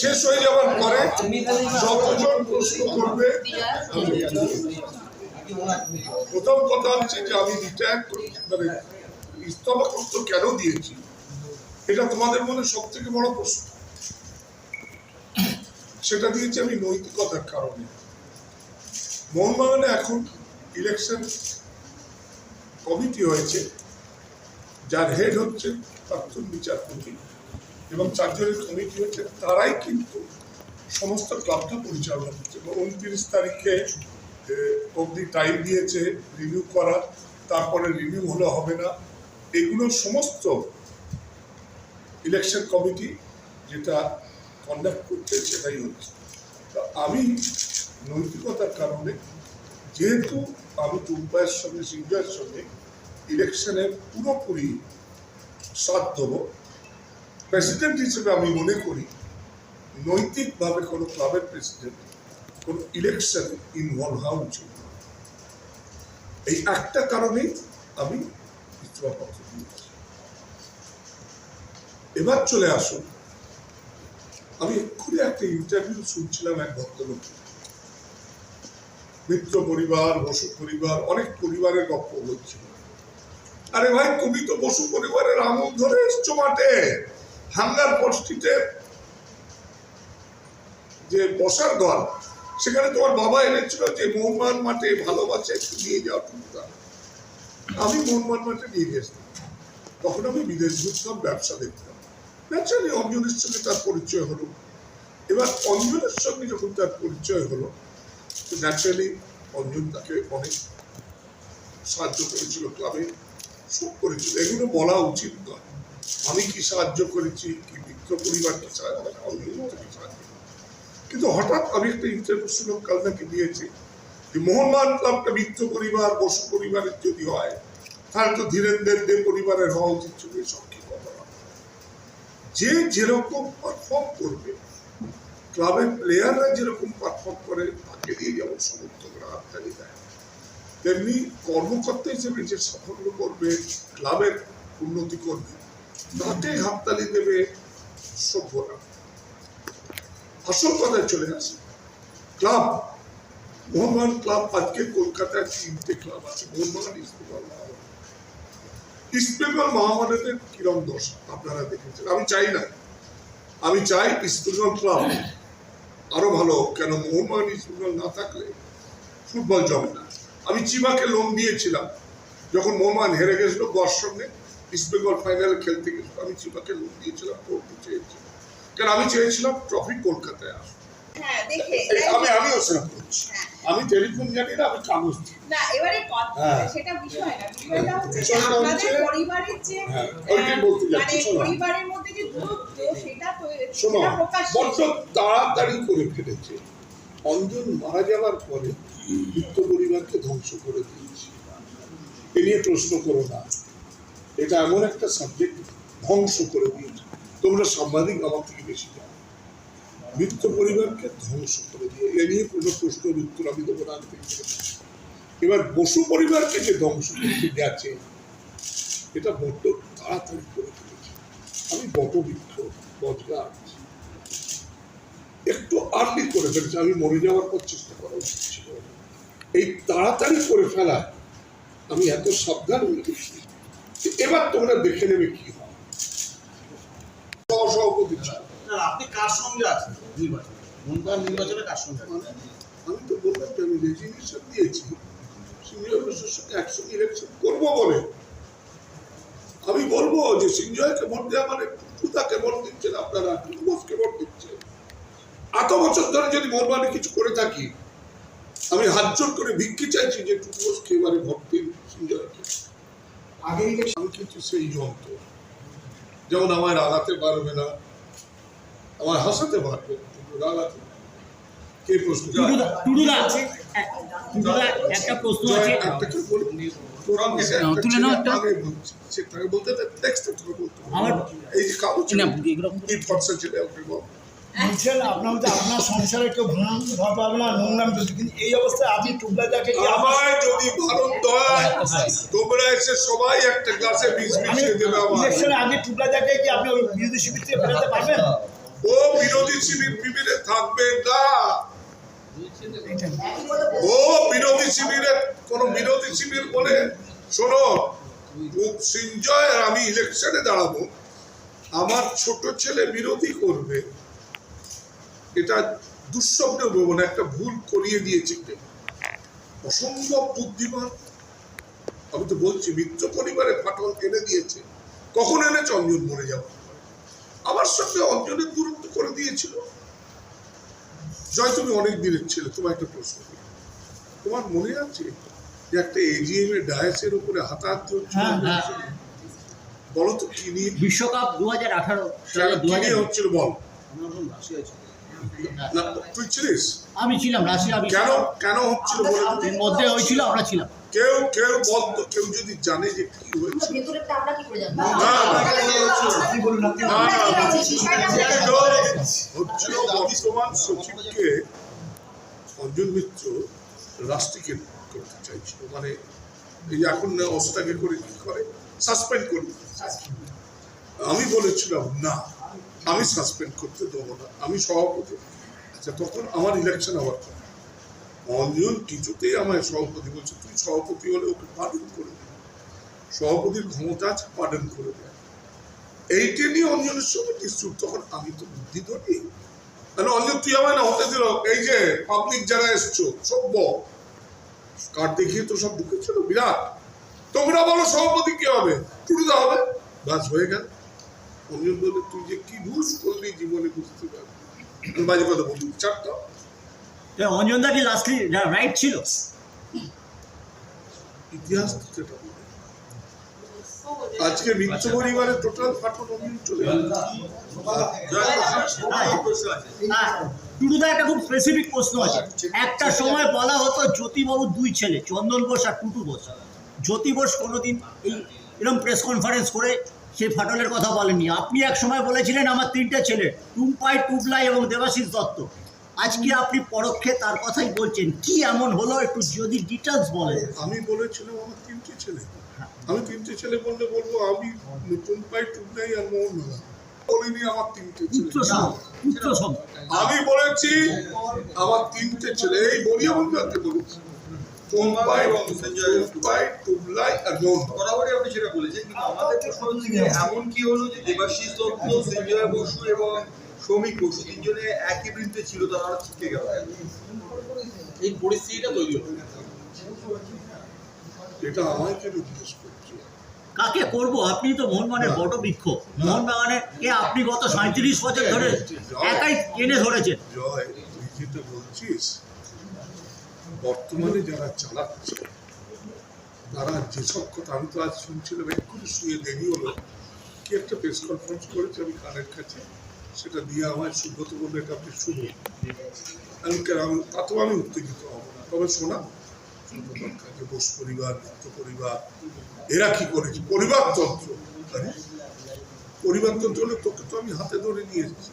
শেষ হয়ে যাওয়ার পরে যতজন প্রশ্ন করবে, প্রথম কথা হচ্ছে যে আমি রিটায়ার ইস্তফা পত্র কেন দিয়েছি? এটা তোমাদের মনে সব থেকে বড় প্রশ্ন। সেটা দিয়েছি আমি নৈতিকতার কারণে। মোহনবাগানে এখন ইলেকশন কমিটি হয়েছে, যার হেড হচ্ছে প্রাক্তন বিচারপতি। এবং চারজনের কমিটি হচ্ছে, তারাই কিন্তু সমস্ত ক্লাবটা পরিচালনা করছে। এবং উনত্রিশ তারিখে অবধি টাইম দিয়েছে রিভিউ করা, তারপরে রিভিউ হলে, হবে না। এগুলো সমস্ত ইলেকশন কমিটি যেটা কন্ডাক্ট করছে, সেটাই হচ্ছে। তো আমি নৈতিকতার কারণে, যেহেতু আমি টুম্পায়ের সঙ্গে সিংহের সঙ্গে ইলেকশনে পুরোপুরি সাথ দেবো প্রেসিডেন্ট হিসেবে আমি মনে করি, নৈতিকভাবে কোনো ক্লাবের প্রেসিডেন্ট কোনো ইলেকশনে ইনভলভ হওয়া উচিত এই একটা কারণেই আমি ইস্তফাপত্র দিয়েছি এবার চলে আসুন। আমি এক্ষুনি একটা ইন্টারভিউ শুনছিলাম এক ভদ্রলোক। মিত্র পরিবার, বসু পরিবার, অনেক পরিবারের গল্প বলছিল। আরে ভাই, তুমি তো বসু পরিবারের আমল ধরে এসছো মাঠে। হাঙ্গার পোস্টিতে যে বসার ঘর, সেখানে তোমার বাবা এনেছিল যে মোহনবাগান মাঠে ভালোবাসে একটু নিয়ে যাও টুকটা আমি মোহনবাগান মাঠে নিয়ে গেছিলাম তখন আমি বিদেশ ঘুরতাম, ব্যবসা দেখতাম। ন্যাচারালি অঞ্জনের সঙ্গে তার পরিচয় হলো। এবার অঞ্জনের সঙ্গে যখন তার পরিচয় হলো ন্যাচারালি অঞ্জন তাকে অনেক সাহায্য করেছিল, ক্লাবে সব করেছিল। এগুলো বলা উচিত নয়। আমি কি সাহায্য করেছি? কি মিত্র পরিবারকে সাহায্য কিন্তু হঠাৎ আমি একটা ইন্টারভিউ শুনলাম, কাল নাকি দিয়েছে যে মোহনবাগান ক্লাবটা মিত্র পরিবার, বসু পরিবারের যদি হয়, তাহলে তো ধীরেন্দ্রের দে পরিবারের হওয়া উচিত ছিল এসব কি যে যেরকম পারফর্ম করবে, ক্লাবের প্লেয়াররা যেরকম পারফর্ম করে, তাকে দিয়ে যেমন সমর্থকরা হাততালি দেয়, তেমনি কর্মকর্তা হিসেবে যে সাফল্য করবে, ক্লাবের উন্নতি করবে তাকে হাততালি দেবে সভ্যরা। আসল কথায় চলে আসে। ক্লাব, মোহনবাগান ক্লাব আজকে কলকাতায় তিনটে ক্লাব আছে। মোহনবাগান ইস্টবেঙ্গল ইস্টবেঙ্গল মহামারানের কিরম দোষ আপনারা দেখেছেন। আমি চাই না। আমি চাই ইস্টবেঙ্গল ক্লাব আরও ভালো কেন মোহনবাগান ইস্টবেঙ্গল না থাকলে ফুটবল জমে না। আমি চিবাকে লোন দিয়েছিলাম। যখন মোহনবাগান হেরে গেছিল বর সঙ্গে ইস্টবেঙ্গল ফাইনালে খেলতে গেছিল আমি চিবাকে লোন দিয়েছিলাম করতে চেয়েছিলাম। কেন আমি চেয়েছিলাম ট্রফি কলকাতায় আসবে হ্যাঁ এই আমি আমিও সেরকম করছি আমি টেলিফোন জানি না আমি কাগজ না এবারে হ্যাঁ। সেটা বিষয় না। বিষয়টা হচ্ছে আপনাদের পরিবারের যে হ্যাঁ, আহ, ওইটাই বলতে যাচ্ছি, মানে পরিবারের মধ্যে যে দূরত্ব সেটা তো শোনো বড্ড তাড়াতাড়ি করে ফেলেছে। অঞ্জন মারা যাওয়ার পরে মিত্র পরিবারকে ধ্বংস করে দিয়েছে। এ নিয়ে প্রশ্ন করো না। এটা এমন একটা সাবজেক্ট ধ্বংস করে দিয়েছে। তোমরা সাংবাদিক আমার থেকে বেশি জানো। মিত্র পরিবারকে ধ্বংস করে দিয়ে এ নিয়ে কোনো প্রশ্নের উত্তর আমি দেবো না। এবার বসু পরিবারকে যে ধ্বংস করতে গেছে এটা বড্ড তাড়াতাড়ি করে ফেলেছে আমি বটবৃক্ষ বজগাছ একটু আর্লি করে ফেলেছে। আমি মরে যাওয়ার পর চেষ্টা করা উচিত ছিল এই তাড়াতাড়ি করে ফেলা আমি এত সাবধান হয়ে গেছি। এবার তোমরা দেখে নেবে কি সহসভাপতি আপনি কার সঙ্গে আছেন? নির্বাচনে। নির্বাচনে কার সঙ্গে মানে আমি তো বললাম যে আমি রেজিগনেশন দিয়েছি। সিনিয়র বসুর সঙ্গে একসঙ্গে ইলেকশন করব বলে। আমি বলব যে সিঞ্জয়কে ভোট দেওয়া মানে টুটাকে ভোট দিচ্ছেন আপনারা টুটুবোসকে ভোট দিচ্ছেন। এত বছর ধরে যদি মোরবানি কিছু করে থাকি আমি হাত জোর করে ভিক্ষি চাইছি যে টুটুবোসকে এবারে ভোট দিন সিঞ্জয়কে আগে আমি কিছু সেই যন্ত্র। যেমন আমায় রাগাতে পারবে না আমায় হাসাতে পারবে কিন্তু রাগাতে কে প্রশ্ন? একটা প্রশ্ন আছে। বলতে হবে। আমার- এই যে কাগজ এই ফর্সা ছেলে ওকে বল। বলছেন আপনার মধ্যে আপনার সংসারে কেউ ভাঙ পাবে না নোংরাম চলছে কিন্তু এই অবস্থায় আপনি টুকলাটাকে আমায় যদি ভারত তোমরা এসে সবাই একটা গ্লাসে বিষ মিশিয়ে দেবে আমার ইলেকশনে টুকলাটাকে কি আপনি ওই বিরোধী শিবির থেকে ফেরাতে পারবেন? ও বিরোধী শিবির বিবিরে থাকবে না। ও বিরোধী শিবিরে কোন বিরোধী শিবির বলে শোনো সিঞ্জয় আর আমি ইলেকশনে দাঁড়াবো। আমার ছোট ছেলে বিরোধী করবে। এটা দুঃস্বপ্ন বলব না একটা ভুল করিয়ে দিয়েছে কেউ। অসম্ভব বুদ্ধিমান। আমি তো বলছি মিত্র পরিবারে ফাটল এনে দিয়েছে। কখন এনেছে? অঞ্জন মরে যাব। আমার সঙ্গে অঞ্জনের দূরত্ব করে দিয়েছিল। জয় তুমি অনেক দিনের ছেলে তোমার একটা প্রশ্ন করি। তোমার মনে আছে যে একটা এজিএম এর ডায়াসের উপরে হাতাহাতি হ্যাঁ, হ্যাঁ। বলো তো কি নিয়ে? বিশ্বকাপ দু হাজার আঠারো হচ্ছিল বল? রাশিয়ায় ছিলাম। না, তুই ছিলিস? আমি ছিলাম আমি কেন কেন হচ্ছিল বলে মধ্যে হয়েছিল আমরা ছিলাম। কেউ কেউ বলতো কেউ যদি জানে যে কি হয়েছে হচ্ছিল বর্তমান সচিবকে অঞ্জন মিত্র রাষ্ট্রীকে করতে চাইছিল। মানে এই এখন না অস্তাকে করে কি করে? সাসপেন্ড করবে আমি বলেছিলাম না। আমি সাসপেন্ড করতে দেবো না। আমি সভাপতি। আচ্ছা তখন আমার ইলেকশন আবার করে। অঞ্জন কিছুতেই আমায় সভাপতি বলছে, তুই সভাপতি হলে ওকে পালন করে দে। সভাপতির ক্ষমতা আছে পালন করে দেয় এইটা নিয়ে অঞ্জনের সঙ্গে ডিসপিউট তখন আমি তো বুদ্ধি ধরি। তাহলে অঞ্জন তুই আমায় না হতে দিল? এই যে পাবলিক যারা এসছো, সভ্য কার্ড দেখিয়ে তো সব ঢুকেছিল? বিরাট। তোমরা বলো সভাপতি কি হবে? টুটুদা হবে। বাস হয়ে গেল। বলে তুই যে কি ভুল করলি জীবনে বুঝতে পারবি বাজে কথা বলি চারটা অঞ্জন দা কি লাস্টলি রাইট ছিল? ইতিহাস যেটা বলে। আজকে মিত্র টোটাল অঞ্জন চলে হ্যাঁ, টুটুদা একটা খুব স্পেসিফিক প্রশ্ন আছে। একটা সময় বলা হতো জ্যোতিবাবুর দুই ছেলে চন্দন বোস আর টুটু বোস। জ্যোতি বোস কোনোদিন এই এরকম প্রেস কনফারেন্স করে সেই ফাটলের কথা বলেননি। আপনি এক সময় বলেছিলেন আমার তিনটে ছেলে টুম্পাই টুবলাই এবং দেবাশিস দত্ত। আজকে আপনি পরোক্ষে তার কথাই বলছেন। কি এমন হলো? একটু যদি ডিটেলস বলেন। আমি বলেছিলাম আমার তিনটে ছেলে। আমি তিনটে ছেলে বললে বলব আমি নতুন পাই টুকনাই আর মোহন বলিনি আমার তিনটে আমি বলেছি আমার তিনটে ছেলে। এই বলিয়া বন্ধুকে বলেছি? টুম্পাই টুম্পাই টুবলাই আর বরাবরই আপনি সেটা বলেছেন কিন্তু আমাদের প্রশ্ন হচ্ছে এমন কি হলো যে দেবাশিস দত্ত সঞ্জয় বসু এবং শ্রমিক বসু তিনজনে একই বৃত্তে ছিল তারা ছিটকে গেল। এই পরিস্থিতিটা তৈরি হলো। এটা আমায় কেন জিজ্ঞেস করছ? কাকে করব? আপনি তো মোহন মোহনবাগানের বড় বৃক্ষ মোহনবাগানের কে? আপনি গত সাঁত্রিশ বছর ধরে একাই টেনে ধরেছেন। জয় তুই যেটা বলছিস? বর্তমানে যারা চালাচ্ছে তারা যেসব কথা আমি তো আজ শুনছিলাম এক্ষুনি শুয়ে দেরি হলো। কি একটা প্রেস কনফারেন্স করেছে আমি কানের কাছে? সেটা দিয়ে আমার সুব্রত বলে এটা আপনি শুনুন। আমি আমি তাতেও আমি উত্তেজিত হব না। তবে শোনা সুব্রতর কাছে বোস পরিবার মিত্র পরিবার এরা কি করেছে? পরিবারতন্ত্র পরিবারতন্ত্র হলে তোকে তো আমি হাতে ধরে নিয়ে এসেছি।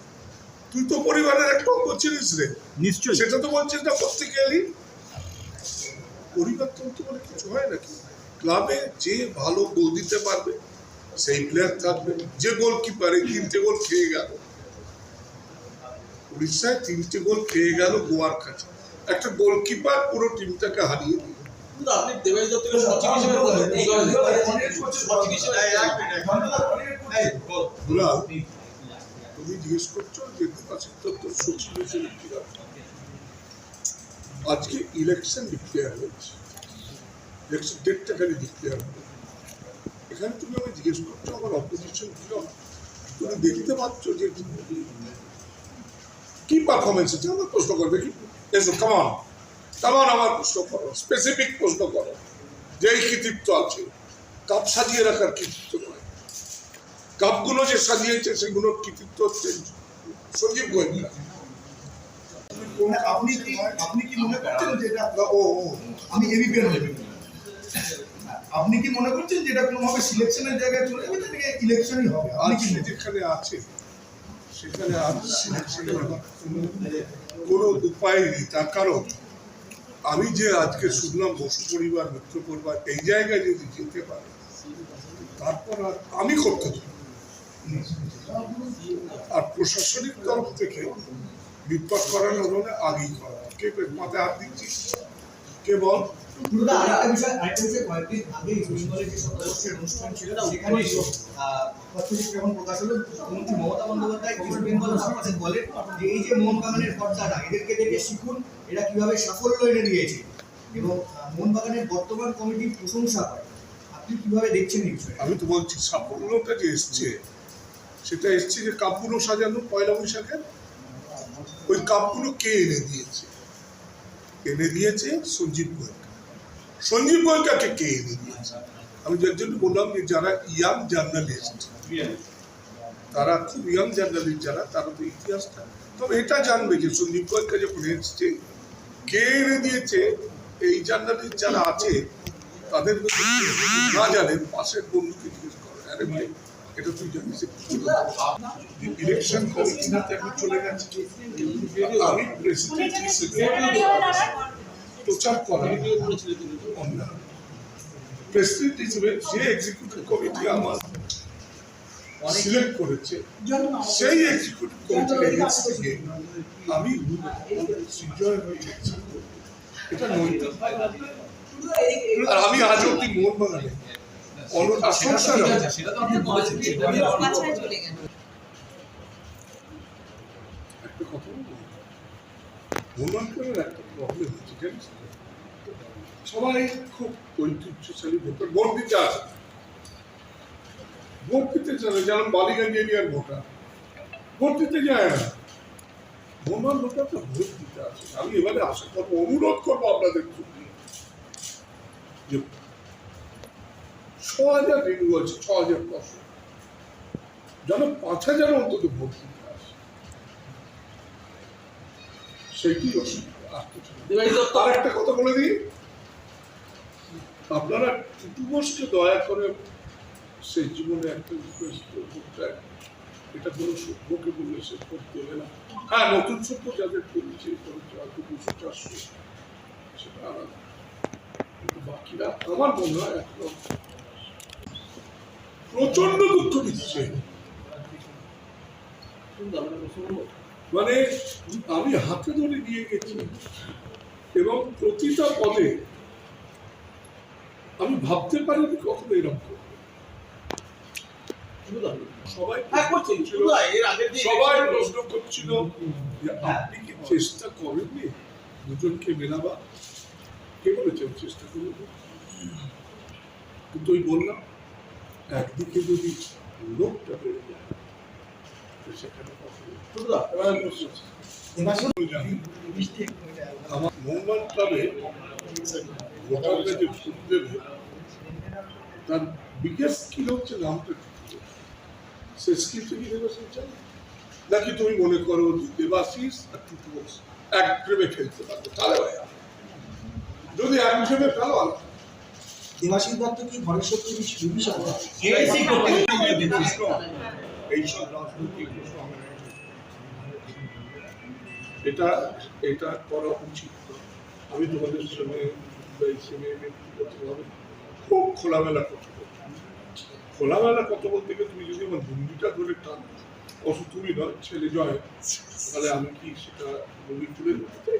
তুই তো পরিবারের একটা অঙ্গ ছিলিস রে। নিশ্চয়ই। সেটা তো বলছিস না গেলি পরিবর্তন বলে কিছু হয় নাকি? ক্লাবে যে ভালো গোল দিতে পারবে সেই প্লেয়ার থাকবে। যে গোলকিপার এই তিনটে গোল খেয়ে গেল। উড়িষ্যায় তিনটে গোল খেয়ে গেল গোয়ার কাছে। একটা গোলকিপার পুরো টিমটাকে হারিয়ে দিল। আপনি দেবাশিস দত্তকে সচিব হিসেবে বললেন সচিব হিসেবে এই, বল। দুলাল তুমি জিজ্ঞেস করছ যে দেবাশিস সচিব হিসেবে কি? আজকে ইলেকশন ডিক্লেয়ার হয়েছে। ইলেকশন ডেটটা খালি ডিক্লেয়ার হবে। এখানে তুমি আমাকে জিজ্ঞেস করছ, আমার অপোজিশন কি রকম? তুমি দেখতে পাচ্ছ যে কি পারফরমেন্স আছে আমার প্রশ্ন করবে কি? এসো কামান কামান আমার প্রশ্ন করো স্পেসিফিক প্রশ্ন করো। যে এই কৃতিত্ব আছে, কাপ সাজিয়ে রাখার কৃতিত্ব নয়। কাপগুলো যে সাজিয়েছে, সেগুলোর কৃতিত্ব হচ্ছে সঞ্জীব মানে আপনি কি আপনি কি মনে করছেন যে এটা ও ও আমি এবিপি আপনি কি মনে করছেন যে এটা কোনোভাবে সিলেকশনের জায়গায় চলে যাবে নাকি ইলেকশনই হবে? আপনি কি আজকে যেখানে আছে সেখানে কোনো উপায় নেই। তার কারণ আমি যে আজকে শুনলাম বসু পরিবার মিত্র পরিবার এই জায়গায় যদি যেতে পারে তারপর আর আমি করতে চাই আর প্রশাসনিক তরফ থেকে বিপদ করানো হলে আগেই করা। কে মাথায় হাত দিচ্ছি কে বল? বিষয় কয়েকদিন আগে যে সদস্যের অনুষ্ঠান ছিল সেখানে আহ, তথ্যচিত্র যখন প্রকাশ হলো? মুখ্যমন্ত্রী মমতা বন্দ্যোপাধ্যায় বেঙ্গল বলেন যে এই যে এদেরকে দেখে শিখুন এরা কীভাবে সাফল্য এনে দিয়েছে। এবং মোহনবাগানের বর্তমান কমিটির প্রশংসা করে। আপনি কীভাবে দেখছেন এই আমি তো বলছি সাফল্যটা যে এসছে সেটা এসছে যে কাপগুলো সাজানো পয়লা বৈশাখের ওই কাপগুলো কে এনে দিয়েছে? এনে দিয়েছে সঞ্জীব গোয়েঙ্কা। সঞ্জীব গোয়েঙ্কাকে কে এনে দিয়েছে? আমি যার জন্য বললাম যে যারা ইয়াং জার্নালিস্ট, তারা খুব ইয়াং জার্নালিস্ট যারা, তারা তো ইতিহাসটা। তবে এটা জানবে যে সঞ্জীব গোয়েঙ্কা যখন এসছে, কে এনে দিয়েছে? এই জার্নালিস্ট যারা আছে, তাদের না জানেন, পাশের বন্ধুকে জিজ্ঞেস করে আরে ভাই এটা তুই জানিস ইলেকশন কমিশনাতে আমি চলে গেছি। আমি প্রেসিডেন্ট হিসেবে প্রচার করা অন্যায়। প্রেসিডেন্ট হিসেবে যে এক্সিকিউটিভ কমিটি আমার সিলেক্ট করেছে সেই এক্সিকিউটিভ কমিটির এগেন্স্ট থেকে আমি সিজয় হয়ে এটা নৈতিক। আর আমি আজ অব্দি মোহনবাগানে সবাই খুব ঐতিহ্যশালী ভোটার ভোট দিতে আসে। ভোট দিতে চলে যেমন বালিগঞ্জ এরিয়ার ভোটার। ভোট দিতে যায় না। মোহনবাগান ভোটার তো ভোট দিতে আসে। আমি এবারে আশা করব অনুরোধ করব আপনাদের যে ছ হাজার রিনিউ আছে ছ হাজার পাঁচশো যেন পাঁচ হাজার অন্তত ভোট দিতে আসে। সেইটি অসুবিধা আর কিছু তার একটা কথা বলে দিই। আপনারা টুটু বোসকে দয়া করে সেই জীবনে একটা রিকোয়েস্ট করতে এটা কোনো সভ্যকে বললে সে করতে দেবে না। হ্যাঁ নতুন সভ্য যাদের করেছে করেছে দুশো চারশো সেটা আলাদা। কিন্তু বাকিরা আমার মনে হয় এখন প্রচণ্ড দুঃখ দিচ্ছে। মানে আমি হাতে ধরে নিয়ে গেছি। এবং প্রতিটা পদে আমি ভাবতে পারিনি কখনো এরকম সবাই হ্যাঁ সবাই প্রশ্ন করছিল যে আপনি কি চেষ্টা করেননি? দুজনকে মেলাবা। কে বলেছে চেষ্টা করব কিন্তু ওই বললাম। একদিকে যদি লোকটা বেড়ে যায় তো সেখানে আমার ক্লাবে যে দেবে তার বিগেস্ট স্কিল হচ্ছে নামটা। সে স্কিলটা কি নাকি তুমি মনে করো যে দেবাশিস আর টুটু বোস এক প্রেমে খেলতে পারবে? তাহলে যদি এক প্রেমে আলাদা দেবাশিস দত্ত কি ঘরের শত্রু বিভীষণ? এইসব রাজনৈতিক। এটা এটা করা উচিত আমি তোমাদের সঙ্গে খুব খোলামেলা কথা বলছি খোলামেলা কথা বলতে গেলে তুমি যদি আমার ভঙ্গিটা ধরে টান অবশ্য তুমি নয় ছেলে জয়। তাহলে আমি কি সেটা ভঙ্গি তুলে দিতে চাই?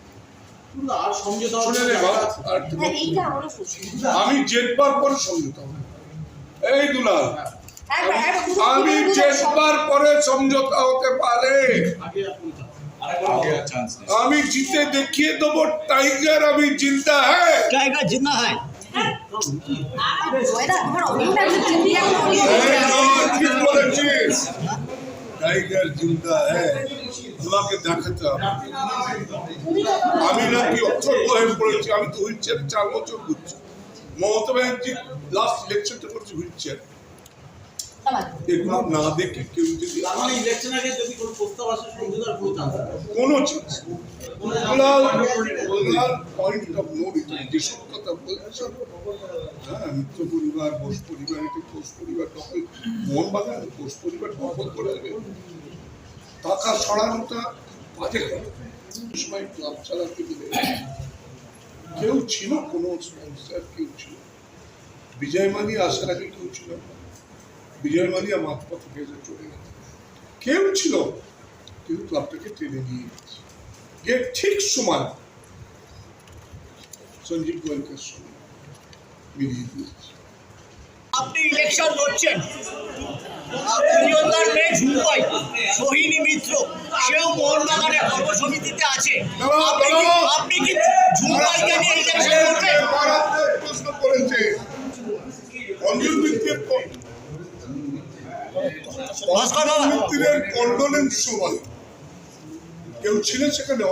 আমি জেতবার পরে সমঝোতা হবে। এই দুলাল আমি জেতবার পরে সমঝোতা হতে পারে। আগে আপনি থাক। আমি জিতে দেখিয়ে দেবো টাইগার আমি জিন্দা হ্যাঁ। টাইগার জিন্না হয়। টাইগার জিন্দা হ্যাঁ। তোমাকে দেখাতে হবে। আমি নাকি অথর্ব হয়ে পড়েছি আমি তো হুইল চেয়ারে চার বছর ঘুরছি মমতা ব্যানার্জি লাস্ট ইলেকশনটা করছি হুইল চেয়ার এগুলো না দেখে কেউ যদি তার ইলেকশন আগে যদি কোনো পয়েন্ট অফ নো রিটার্ন যেসব কথা বলছে হ্যাঁ মিত্র পরিবার ঘোষ পরিবার এটি ঘোষ পরিবার দখল মোহনবাগান ঘোষ পরিবার দখল করে দেবে। টাকা সরানোটা বাজে সময় ক্লাব চালাতে গেলে কেউ ছিল, কোনো স্পন্সার, কেউ ছিল। বিজয় মালি আসার আগে কেউ ছিল। বিজয় মালিয়া মাঝপথে ভেসে চলে গেছে। কেউ ছিল। কিন্তু ক্লাবটাকে টেনে নিয়ে গেছে। যে ঠিক সময় সঞ্জীব গোয়েঙ্কার সঙ্গে মিলিয়ে দিয়েছে। আপনি ইলেকশন লড়ছেন প্রিয়তার মেয়ে ঝুমপাই সোহিনী মিত্র সেও মোহনবাগানের কর্মসমিতিতে আছে। আপনি কি- আপনি নিয়ে ইলেকশন লড়বেন প্রশ্ন করেছে। অঞ্জন মিত্রের মিত্রের কন্ডোলেন্স সময় কেউ ছিলেন সেখানে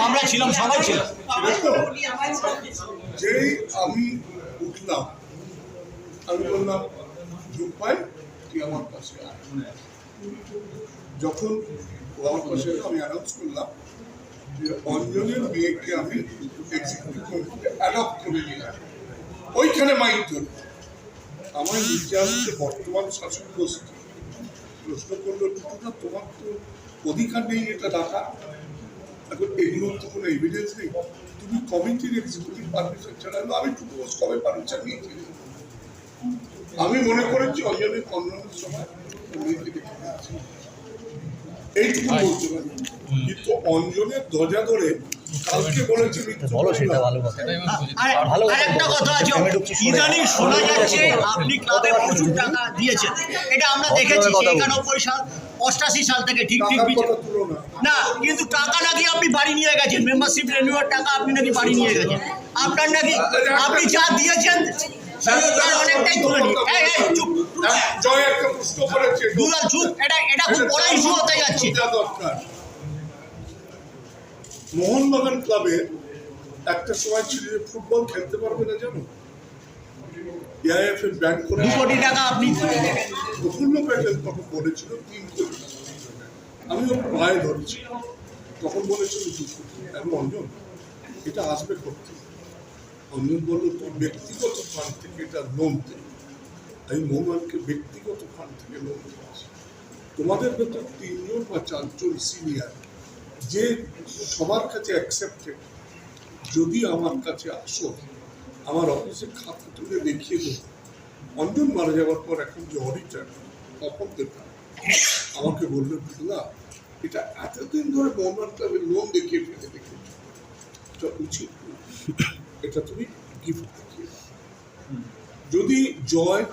আমরা ছিলাম সবাই ছিলাম। যেই আমি উঠলাম আমি বললাম ঝুম্পাই তুই আমার কাছে যখন আমার কাছে আমি অ্যানাউন্স করলাম যে অঞ্জনের মেয়েকে আমি করে আসব ওইখানে মাইক ধরে আমার নির্যাতনকে বর্তমান শাসক গোষ্ঠী। প্রশ্ন করল টুকুটা তোমার তো অধিকার নেই এটা ডাকা। এখন এগুলোর তো কোনো এভিডেন্স নেই। তুমি কমিটির এক্সিকিউটিভ পারমিশন ছাড়া আমি টুকু কবে পারমিশন নিয়েছি আমি মনে করেছি সময়। এইটুকু বলতে পারি। কিন্তু অঞ্জনের ধ্বজা ধরে কালকে বলেছে বলো সেটা ভালো আর আরেকটা কথা আছে। ইদানিং শোনা যাচ্ছে আপনি ক্লাবে প্রচুর টাকা দিয়েছেন। এটা আমরা দেখেছি একানব্বই সাল অষ্টাশি সাল থেকে ঠিক না। না কিন্তু টাকা নাকি আপনি বাড়ি নিয়ে গেছেন। মেম্বারশিপ রেনিউয়ার টাকা আপনি নাকি বাড়ি নিয়ে গেছেন। আপনার নাকি আপনি যা দিয়েছেন তার অনেকটাই তুলে নিন এই, এই, চুপ জয় একটা প্রশ্ন করেছে দুলাল এটা এটা খুব বড় ইস্যু হতে যাচ্ছে। দরকার। মোহনবাগান ক্লাবে একটা সময় ছিল যে ফুটবল খেলতে পারবে না জানো? এআইএফ এর ব্যান করে কোটি টাকা আপনি প্রফুল্ল প্যাটেল তখন বলেছিল তিন কোটি আমি ওর ধরেছি। তখন বলেছিল দু কোটি আমি অঞ্জন এটা আসবে করতে অঞ্জন বলল তুই ব্যক্তিগত ফান্ড থেকে এটা লোন দে আমি মোহনকে ব্যক্তিগত ফান্ড থেকে লোন দিয়েছি তোমাদের ভেতর তিনজন বা চারজন সিনিয়র যে সবার কাছে অ্যাকসেপ্টেড যদি আমার কাছে আসো, আমার অফিসে খাতা তুলে দেখিয়ে দেবো। অঞ্জন মারা যাওয়ার পর এখন যে অডিটার তপন দেবরা আমাকে বলল না, এটা এতদিন ধরে মোহাম্মদ ক্লাবের লোন দেখিয়ে ফেলে দেখেছ এটা উচিত। এটা তুমি গিফট যদি জয়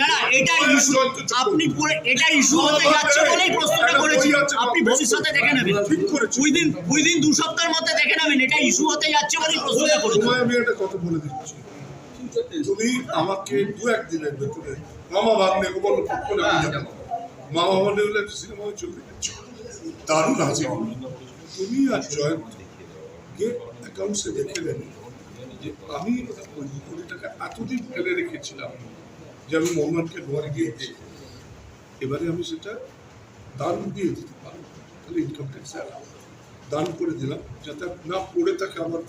না না এটা ইস্যু আপনি পুরো এটা ইস্যু হতে যাচ্ছে বলেই প্রশ্নটা করেছি। আপনি ভবিষ্যতে দেখে নেবেন। ঠিক করেছি। উইদিন উইদিন দু সপ্তাহের মধ্যে দেখে নেবেন। এটা ইস্যু হতে যাচ্ছে বলেই প্রশ্নটা করেছি। আমি একটা কথা বলে দিচ্ছি। তুমি আমাকে দু একদিনের ভেতরে মামা ভাগ্নে বলল করে আমি যাব মামা ভাগ্নে হলে একটা সিনেমা চলে দারুণ আছে। তুমি আর অ্যাকাউন্টসে দেখে নেবে যে আমি ওই কোটি টাকা এতদিন ফেলে রেখেছিলাম যে আমি মোহাম্মদকে গিয়ে গিয়েছি এবারে আমি সেটা দান দিয়ে দিতে পারব। তাহলে ইনকাম ট্যাক্সে দান করে দিলাম, যাতে না পড়ে থাকে আমার